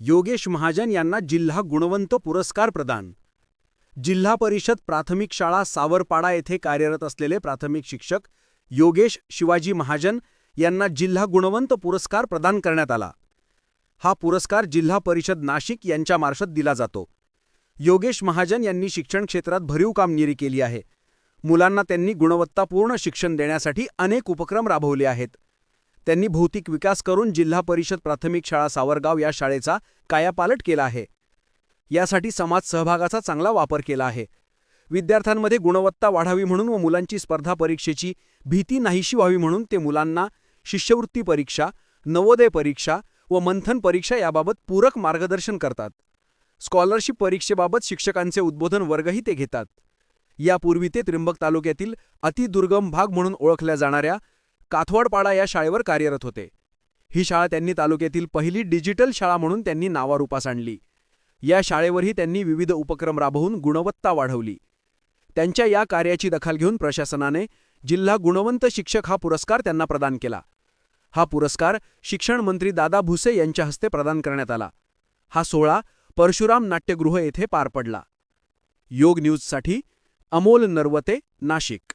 योगेश महाजन यांना जिल्हा गुणवंत पुरस्कार प्रदान. जिल्हा परिषद प्राथमिक शाळा सावरपाडा येथे कार्यरत असलेले प्राथमिक शिक्षक योगेश शिवाजी महाजन यांना जिल्हा गुणवंत पुरस्कार प्रदान करण्यात आला. हा पुरस्कार जिल्हा परिषद नाशिक यांच्यामार्फत दिला जातो. योगेश महाजन यांनी शिक्षण क्षेत्रात भरीव कामगिरी केली आहे. मुलांना त्यांनी गुणवत्तापूर्ण शिक्षण देण्यासाठी अनेक उपक्रम राबवले आहेत. त्यांनी भौतिक विकास करून जिल्हा परिषद प्राथमिक शाळा सावरगाव या शाळेचा कायापालट केला आहे. यासाठी समाज सहभागाचा चांगला वापर केला आहे. विद्यार्थ्यांमध्ये गुणवत्ता वाढावी म्हणून व मुलांची स्पर्धा परीक्षेची भीती नाहीशी व्हावी म्हणून ते मुलांना शिष्यवृत्ती परीक्षा नवोदय परीक्षा व मंथन परीक्षा याबाबत पूरक मार्गदर्शन करतात. स्कॉलरशिप परीक्षेबाबत शिक्षकांचे उद्बोधन वर्गही ते घेतात. यापूर्वी ते त्र्यंबक तालुक्यातील अतिदुर्गम भाग म्हणून ओळखल्या जाणाऱ्या काथवडपाडा या शाळेवर कार्यरत होते. ही शाळा त्यांनी तालुक्यातील पहिली डिजिटल शाळा म्हणून त्यांनी नावारूपास आणली. या शाळेवरही त्यांनी विविध उपक्रम राबवून गुणवत्ता वाढवली. त्यांच्या या कार्याची दखल घेऊन प्रशासनाने जिल्हा गुणवंत शिक्षक हा पुरस्कार त्यांना प्रदान केला. हा पुरस्कार शिक्षण मंत्री दादा भुसे यांच्या हस्ते प्रदान करण्यात आला. हा सोहळा परशुराम नाट्यगृह येथे पार पडला. योग न्यूजसाठी अमोल नरवते नाशिक.